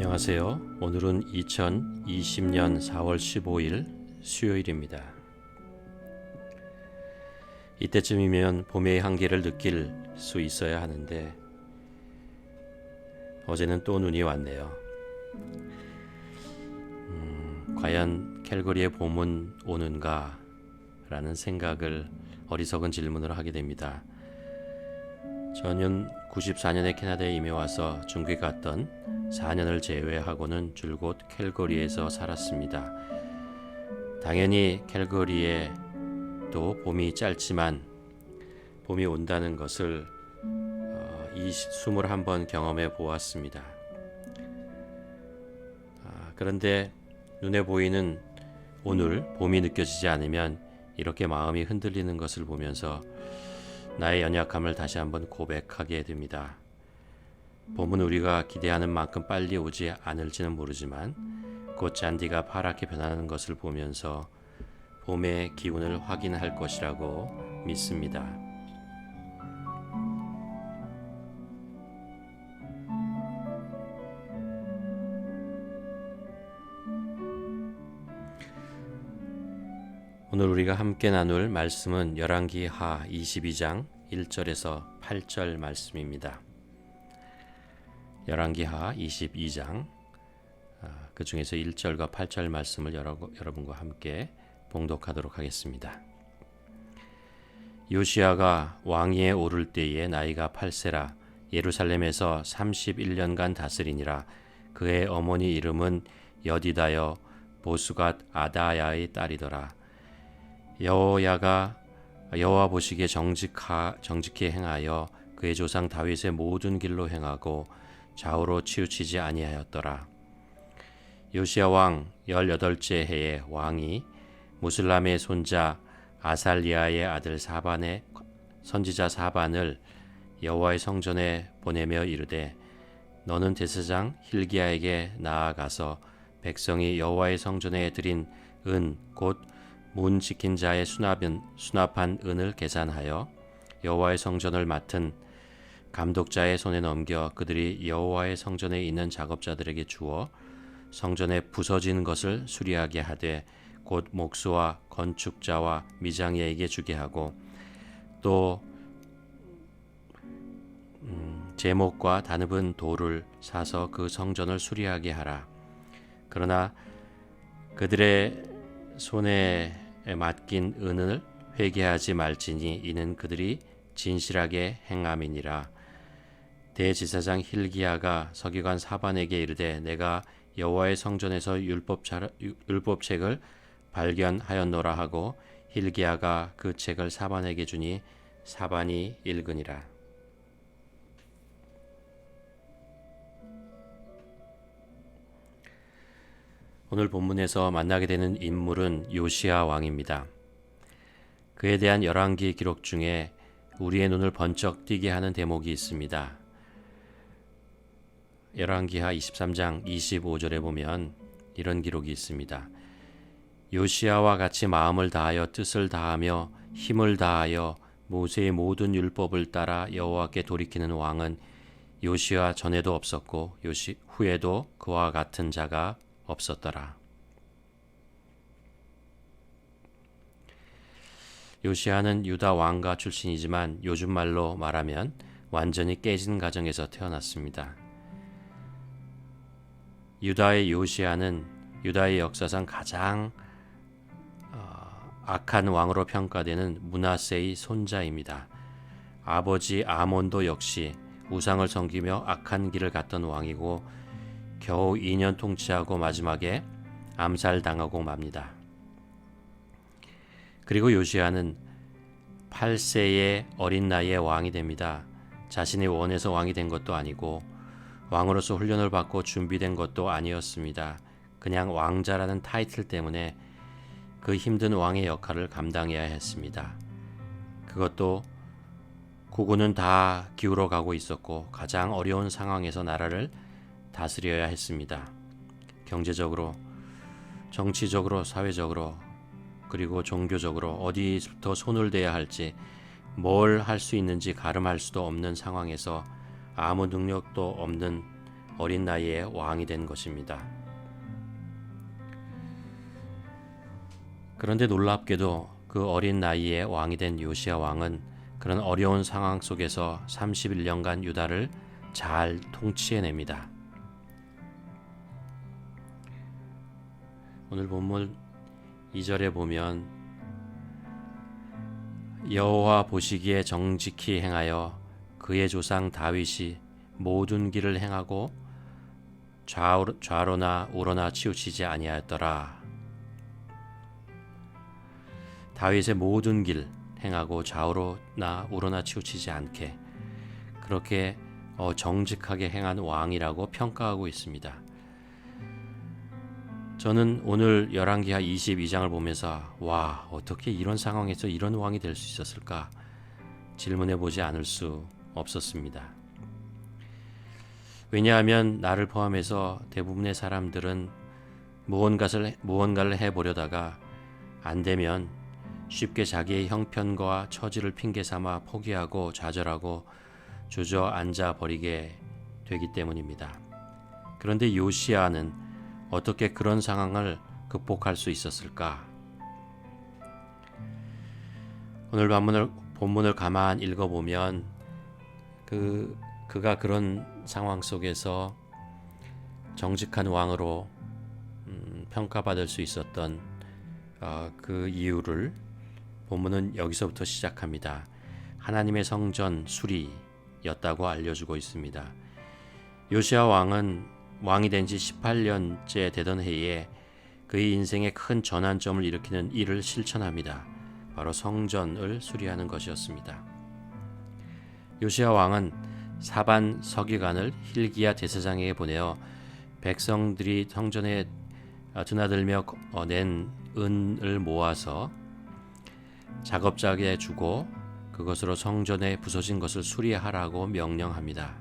안녕하세요. 오늘은 2020년 4월 15일 수요일입니다. 이때쯤이면 봄의 향기를 느낄 수 있어야 하는데 어제는 또 눈이 왔네요. 음, 과연 캘거리의 봄은 오는가? 라는 생각을 어리석은 질문을 하게 됩니다. 저는 94년에 캐나다에 이민 와서 중국에 갔던 4년을 제외하고는 줄곧 캘거리에서 살았습니다. 당연히 캘거리에 또 봄이 짧지만 봄이 온다는 것을 어, 이 21번 경험해 보았습니다. 아, 그런데 눈에 보이는 오늘 봄이 느껴지지 않으면 이렇게 마음이 흔들리는 것을 보면서 나의 연약함을 다시 한번 고백하게 됩니다. 봄은 우리가 기대하는 만큼 빨리 오지 않을지는 모르지만 꽃 잔디가 파랗게 변하는 것을 보면서 봄의 기운을 확인할 것이라고 믿습니다. 오늘 우리가 함께 나눌 말씀은 열왕기 하 22장 1절에서 8절 말씀입니다. 열왕기 하 22장 아, 그 중에서 1절과 8절 말씀을 여러분과 함께 봉독하도록 하겠습니다. 요시아가 왕위에 오를 때에 나이가 8세라. 예루살렘에서 31년간 다스리니라. 그의 어머니 이름은 여디다여 보수갓 아다야의 딸이더라. 여호야가 여호와 보시기에 정직하, 정직히 행하여 그의 조상 다윗의 모든 길로 행하고 좌우로 치우치지 아니하였더라. 요시야 왕 열여덟째 해에 왕이 무슬람의 손자 아살리아의 아들 사반의 선지자 사반을 여호와의 성전에 보내며 이르되 너는 대사장 힐기야에게 나아가서 백성이 여호와의 성전에 드린 은 곧 문 지킨 자의 수납은 수납한 은을 계산하여 여호와의 성전을 맡은 감독자의 손에 넘겨 그들이 여호와의 성전에 있는 작업자들에게 주어 성전에 부서진 것을 수리하게 하되 곧 목수와 건축자와 미장이에게 주게 하고 또 음, 제목과 다늪은 돌을 사서 그 성전을 수리하게 하라. 그러나 그들의 손에 맡긴 은을 회개하지 말지니 이는 그들이 진실하게 행함이니라. 대지사장 힐기야가 서기관 사반에게 이르되 내가 여호와의 성전에서 율법 율법 책을 발견하였노라 하고 힐기야가 그 책을 사반에게 주니 사반이 읽으니라. 오늘 본문에서 만나게 되는 인물은 요시아 왕입니다. 그에 대한 열왕기 기록 중에 우리의 눈을 번쩍 띄게 하는 대목이 있습니다. 열왕기하 23장 25절에 보면 이런 기록이 있습니다. 요시아와 같이 마음을 다하여 뜻을 다하며 힘을 다하여 모세의 모든 율법을 따라 여호와께 돌이키는 왕은 요시아 전에도 없었고 요시 후에도 그와 같은 자가 없었더라. 요시아는 유다 왕가 출신이지만 요즘 말로 말하면 완전히 깨진 가정에서 태어났습니다. 유다의 요시아는 유다의 역사상 가장 어, 악한 왕으로 평가되는 문하세의 손자입니다. 아버지 아몬도 역시 우상을 섬기며 악한 길을 갔던 왕이고 겨우 2년 통치하고 마지막에 암살당하고 맙니다. 그리고 요시아는 8세의 어린 나이에 왕이 됩니다. 자신이 원해서 왕이 된 것도 아니고 왕으로서 훈련을 받고 준비된 것도 아니었습니다. 그냥 왕자라는 타이틀 때문에 그 힘든 왕의 역할을 감당해야 했습니다. 그것도 구구는 다 기울어 가고 있었고 가장 어려운 상황에서 나라를 다스려야 했습니다. 경제적으로, 정치적으로, 사회적으로, 그리고 종교적으로 어디부터 손을 대야 할지, 뭘 할 수 있는지 가름할 수도 없는 상황에서 아무 능력도 없는 어린 나이에 왕이 된 것입니다. 그런데 놀랍게도 그 어린 나이에 왕이 된 요시아 왕은 그런 어려운 상황 속에서 31년간 유다를 잘 통치해냅니다. 오늘 본문 2절에 보면 여호와 보시기에 정직히 행하여 그의 조상 다윗이 모든 길을 행하고 좌우로, 좌로 나 우로나 치우치지 아니하였더라. 다윗의 모든 길 행하고 좌우로나 우로나 치우치지 않게 그렇게 어, 정직하게 행한 왕이라고 평가하고 있습니다. 저는 오늘 열왕기하 22장을 보면서 와 어떻게 이런 상황에서 이런 왕이 될 수 있었을까 질문해 보지 않을 수 없었습니다. 왜냐하면 나를 포함해서 대부분의 사람들은 무언가를 무언가를 해보려다가 안 되면 쉽게 자기의 형편과 처지를 핑계 삼아 포기하고 좌절하고 주저앉아 버리게 되기 때문입니다. 그런데 요시아는 어떻게 그런 상황을 극복할 수 있었을까? 오늘 본문을, 본문을 가만 읽어보면 그 그가 그런 상황 속에서 정직한 왕으로 음, 평가받을 수 있었던 어, 그 이유를 본문은 여기서부터 시작합니다. 하나님의 성전 수리였다고 알려주고 있습니다. 요시아 왕은 왕이 된 지 18년째 되던 해에 그의 인생의 큰 전환점을 일으키는 일을 실천합니다. 바로 성전을 수리하는 것이었습니다. 요시아 왕은 사반 서기관을 힐기야 대사장에게 보내어 백성들이 성전에 드나들며 낸 은을 모아서 작업자에게 주고 그것으로 성전에 부서진 것을 수리하라고 명령합니다.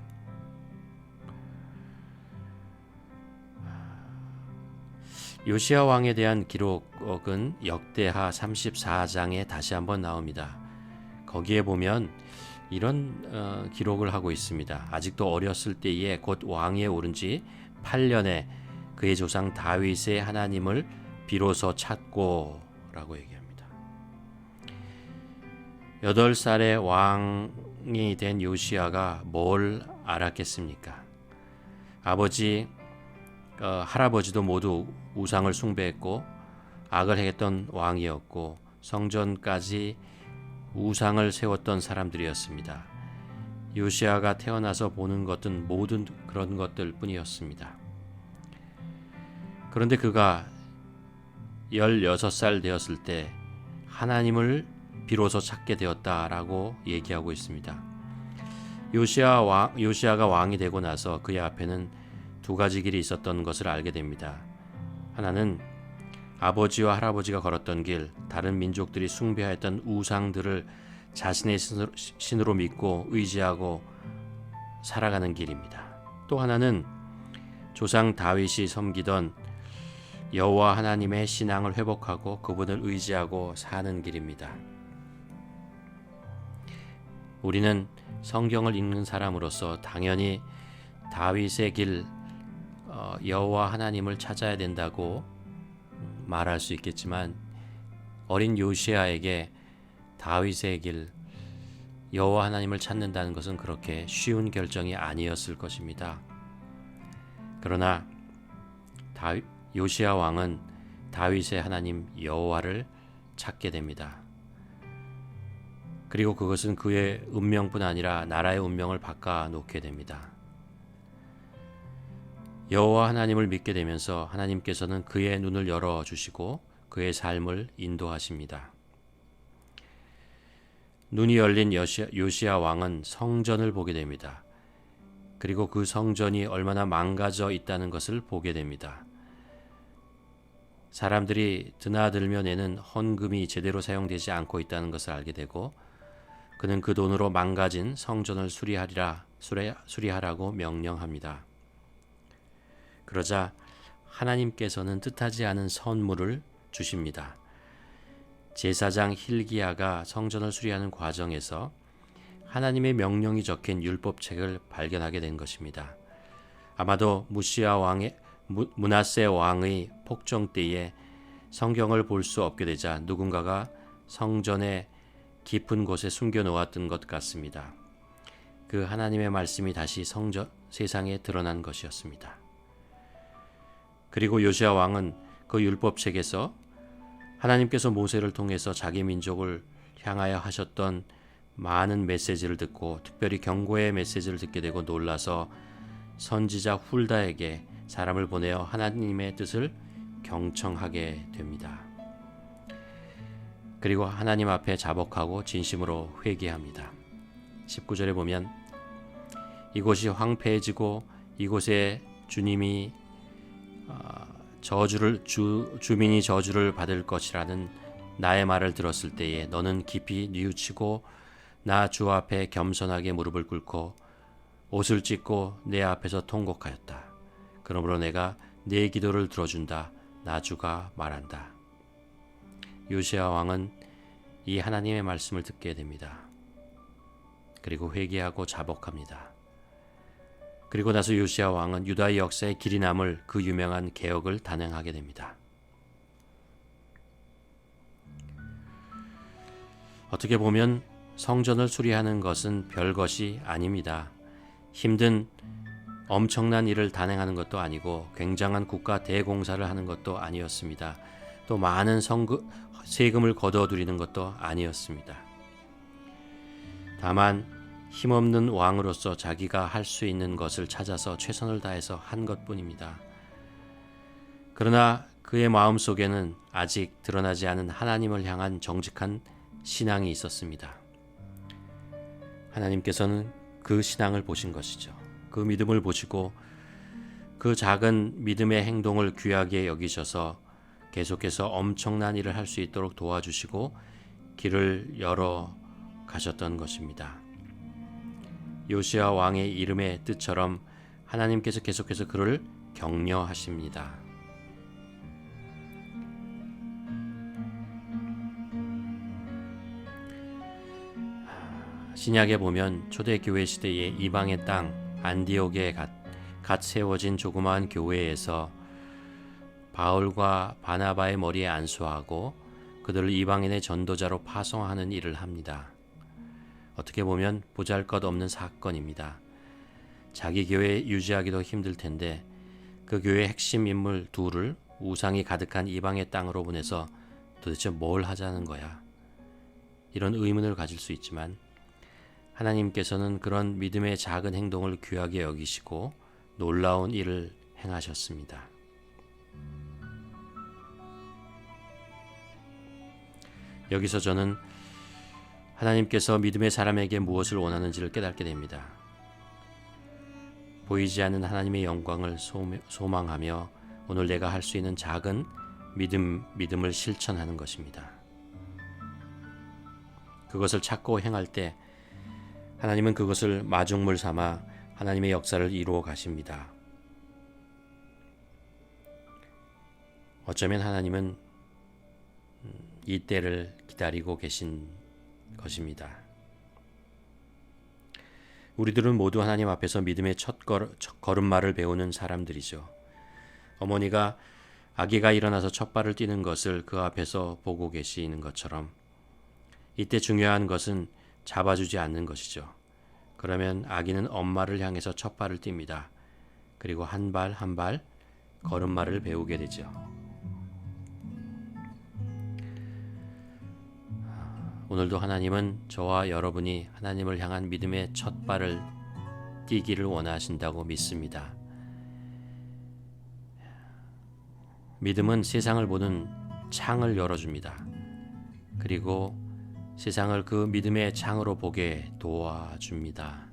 요시아 왕에 대한 기록은 역대하 34장에 다시 한번 나옵니다. 거기에 보면 이런 어, 기록을 하고 있습니다. 아직도 어렸을 때에 곧 왕위에 오른 지 8년에 그의 조상 다윗의 하나님을 비로소 찾고라고 얘기합니다. 8살의 왕이 된 요시아가 뭘 알았겠습니까? 아버지 어, 할아버지도 모두 우상을 숭배했고 악을 행했던 왕이었고 성전까지 우상을 세웠던 사람들이었습니다. 요시아가 태어나서 보는 것은 모든 그런 것들 뿐이었습니다. 그런데 그가 16살 되었을 때 하나님을 비로소 찾게 되었다라고 얘기하고 있습니다. 요시아 왕, 요시아가 왕이 되고 나서 그의 앞에는 두 가지 길이 있었던 것을 알게 됩니다. 하나는 아버지와 할아버지가 걸었던 길, 다른 민족들이 숭배하였던 우상들을 자신의 신으로 믿고 의지하고 살아가는 길입니다. 또 하나는 조상 다윗이 섬기던 여호와 하나님의 신앙을 회복하고 그분을 의지하고 사는 길입니다. 우리는 성경을 읽는 사람으로서 당연히 다윗의 길 어, 여호와 하나님을 찾아야 된다고 말할 수 있겠지만 어린 요시아에게 다윗의 길 여호와 하나님을 찾는다는 것은 그렇게 쉬운 결정이 아니었을 것입니다. 그러나 다윗, 요시아 왕은 다윗의 하나님 여호와를 찾게 됩니다. 그리고 그것은 그의 운명뿐 아니라 나라의 운명을 바꿔 놓게 됩니다. 여호와 하나님을 믿게 되면서 하나님께서는 그의 눈을 열어 주시고 그의 삶을 인도하십니다. 눈이 열린 요시아, 왕은 성전을 보게 됩니다. 그리고 그 성전이 얼마나 망가져 있다는 것을 보게 됩니다. 사람들이 드나들며 내는 헌금이 제대로 사용되지 않고 있다는 것을 알게 되고 그는 그 돈으로 망가진 성전을 수리하리라 수리하라고 명령합니다. 그러자 하나님께서는 뜻하지 않은 선물을 주십니다. 제사장 힐기야가 성전을 수리하는 과정에서 하나님의 명령이 적힌 율법책을 발견하게 된 것입니다. 아마도 무시아 왕의 무, 문하세 왕의 폭정 때에 성경을 볼 수 없게 되자 누군가가 성전의 깊은 곳에 숨겨 놓았던 것 같습니다. 그 하나님의 말씀이 다시 성전 세상에 드러난 것이었습니다. 그리고 요시아 왕은 그 율법책에서 하나님께서 모세를 통해서 자기 민족을 향하여 하셨던 많은 메시지를 듣고 특별히 경고의 메시지를 듣게 되고 놀라서 선지자 훌다에게 사람을 보내어 하나님의 뜻을 경청하게 됩니다. 그리고 하나님 앞에 자복하고 진심으로 회개합니다. 19절에 보면 이곳이 황폐해지고 이곳에 주님이 어, 저주를 주, 주민이 저주를 받을 것이라는 나의 말을 들었을 때에 너는 깊이 뉘우치고 나 주 앞에 겸손하게 무릎을 꿇고 옷을 찢고 내 앞에서 통곡하였다. 그러므로 내가 내 기도를 들어준다. 나 주가 말한다. 요시아 왕은 이 하나님의 말씀을 듣게 됩니다. 그리고 회개하고 자복합니다. 그리고 나서 요시아 왕은 유다의 역사에 길이 남을 그 유명한 개혁을 단행하게 됩니다. 어떻게 보면 성전을 수리하는 것은 별것이 아닙니다. 힘든 엄청난 일을 단행하는 것도 아니고 굉장한 국가 대공사를 하는 것도 아니었습니다. 또 많은 성금, 세금을 거둬들이는 것도 아니었습니다. 다만 힘없는 왕으로서 자기가 할 수 있는 것을 찾아서 최선을 다해서 한 것뿐입니다. 그러나 그의 마음 속에는 아직 드러나지 않은 하나님을 향한 정직한 신앙이 있었습니다. 하나님께서는 그 신앙을 보신 것이죠. 그 믿음을 보시고 그 작은 믿음의 행동을 귀하게 여기셔서 계속해서 엄청난 일을 할 수 있도록 도와주시고 길을 열어 가셨던 것입니다. 요시아 왕의 이름의 뜻처럼 하나님께서 계속해서 그를 격려하십니다. 신약에 보면 초대교회 시대의 이방의 땅 안디옥에 갓, 갓 세워진 조그마한 교회에서 바울과 바나바의 머리에 안수하고 그들을 이방인의 전도자로 파송하는 일을 합니다. 어떻게 보면 보잘 것 없는 사건입니다. 자기 교회 유지하기도 힘들 텐데 그 교회 핵심 인물 둘을 우상이 가득한 이방의 땅으로 보내서 도대체 뭘 하자는 거야? 이런 의문을 가질 수 있지만 하나님께서는 그런 믿음의 작은 행동을 귀하게 여기시고 놀라운 일을 행하셨습니다. 여기서 저는 하나님께서 믿음의 사람에게 무엇을 원하는지를 깨닫게 됩니다. 보이지 않는 하나님의 영광을 소망하며 오늘 내가 할 수 있는 작은 믿음, 믿음을 실천하는 것입니다. 그것을 찾고 행할 때 하나님은 그것을 마중물 삼아 하나님의 역사를 이루어 가십니다. 어쩌면 하나님은 이 때를 기다리고 계신 것입니다. 우리들은 모두 하나님 앞에서 믿음의 첫 걸음마를 배우는 사람들이죠. 어머니가 아기가 일어나서 첫 발을 뛰는 것을 그 앞에서 보고 계시는 것처럼 이때 중요한 것은 잡아주지 않는 것이죠. 그러면 아기는 엄마를 향해서 첫 발을 띱니다. 그리고 한발 한 발 걸음마를 배우게 되죠. 오늘도 하나님은 저와 여러분이 하나님을 향한 믿음의 첫 발을 뛰기를 원하신다고 믿습니다. 믿음은 세상을 보는 창을 열어줍니다. 그리고 세상을 그 믿음의 창으로 보게 도와줍니다.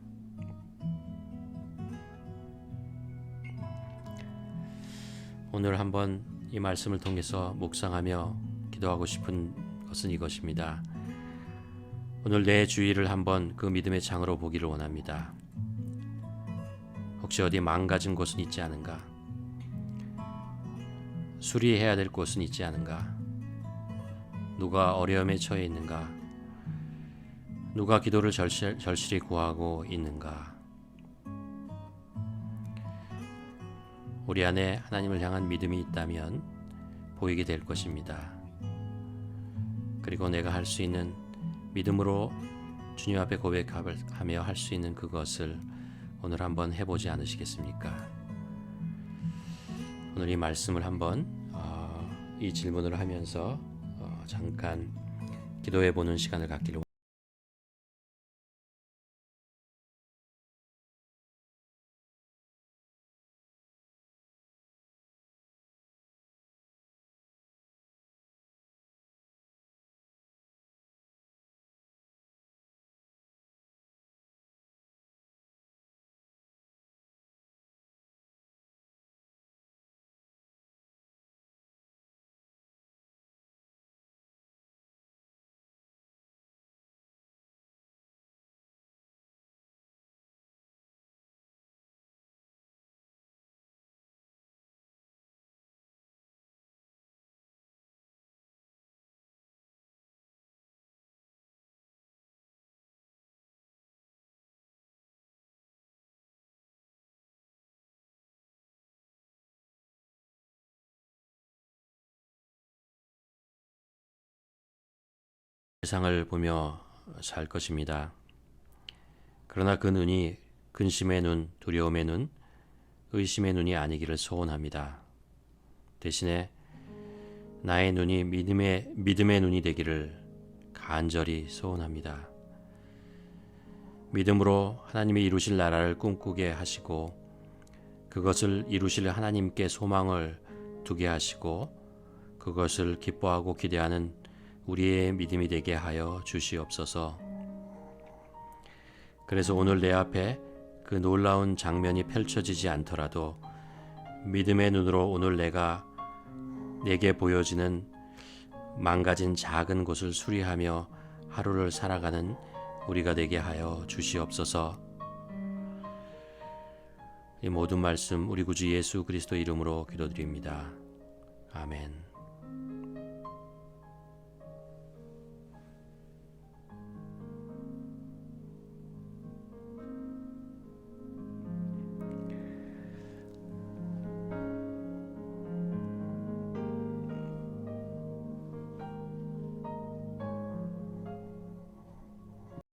오늘 한번 이 말씀을 통해서 묵상하며 기도하고 싶은 것은 이것입니다. 오늘 내 주위를 한번 그 믿음의 창으로 보기를 원합니다. 혹시 어디 망가진 곳은 있지 않은가? 수리해야 될 곳은 있지 않은가? 누가 어려움에 처해 있는가? 누가 기도를 절실, 절실히 구하고 있는가? 우리 안에 하나님을 향한 믿음이 있다면 보이게 될 것입니다. 그리고 내가 할 수 있는 믿음으로 주님 앞에 고백하며 할 수 있는 그것을 오늘 한번 해보지 않으시겠습니까? 오늘 이 말씀을 한번 어, 이 질문을 하면서 어, 잠깐 기도해 보는 시간을 갖기를 세상을 보며 살 것입니다. 그러나 그 눈이 근심의 눈, 두려움의 눈, 의심의 눈이 아니기를 소원합니다. 대신에 나의 눈이 믿음의 믿음의 눈이 되기를 간절히 소원합니다. 믿음으로 하나님이 이루실 나라를 꿈꾸게 하시고 그것을 이루실 하나님께 소망을 두게 하시고 그것을 기뻐하고 기대하는 우리의 믿음이 되게 하여 주시옵소서. 그래서 오늘 내 앞에 그 놀라운 장면이 펼쳐지지 않더라도 믿음의 눈으로 오늘 내가 내게 보여지는 망가진 작은 곳을 수리하며 하루를 살아가는 우리가 되게 하여 주시옵소서. 이 모든 말씀 우리 구주 예수 그리스도 이름으로 기도드립니다. 아멘.